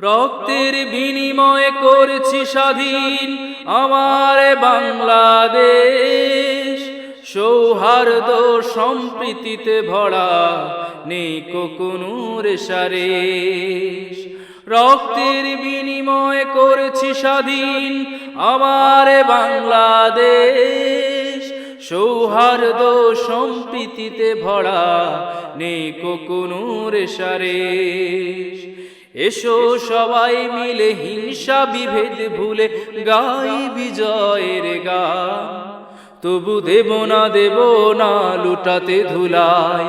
রক্তের বিনিময়ে করছি স্বাধীন আমার বাংলাদেশ। সৌহার্দ সম্প্রীতিতে ভরা নেই কোকুনুর সারেশ। রক্তের বিনিময়ে করছি স্বাধীন আমার বাংলাদেশ। সৌহার্দ সম্প্রীতিতে ভরা নেই কোকুনুর সারেশ। এসো সবাই মিলে হিংসা বিভেদ ভুলে গাই বিজয়ের গা তবু দেব না দেব না, লুটাতে ধুলায়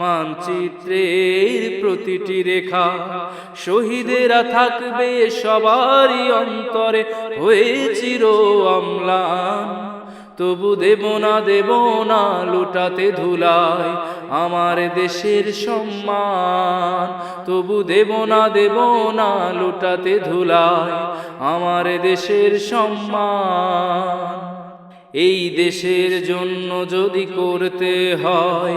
মানচিত্রের প্রতিটি রেখা শহীদেরা থাকবে সবারই অন্তরে। হয়ে চির অম্লান, তবু দেব না দেব না, লুটাতে ধুলায় আমার দেশের সম্মান। তবু দেব না দেব না, লুটাতে ধুলায় আমার দেশের সম্মান। এই দেশের জন্য যদি করতে হয়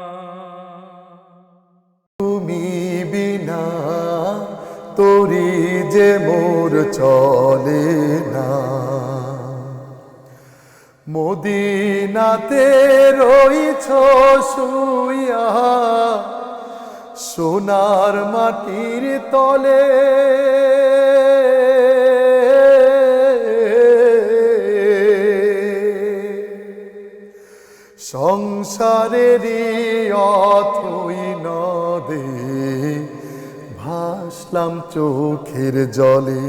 তুমি বিনা তোরি যে মোর চলে না। মদিনাতে রইছ শুইয়া সোনার মাটির তলে। সংসারেরই অথই নদে ভাসলাম চোখের জলে।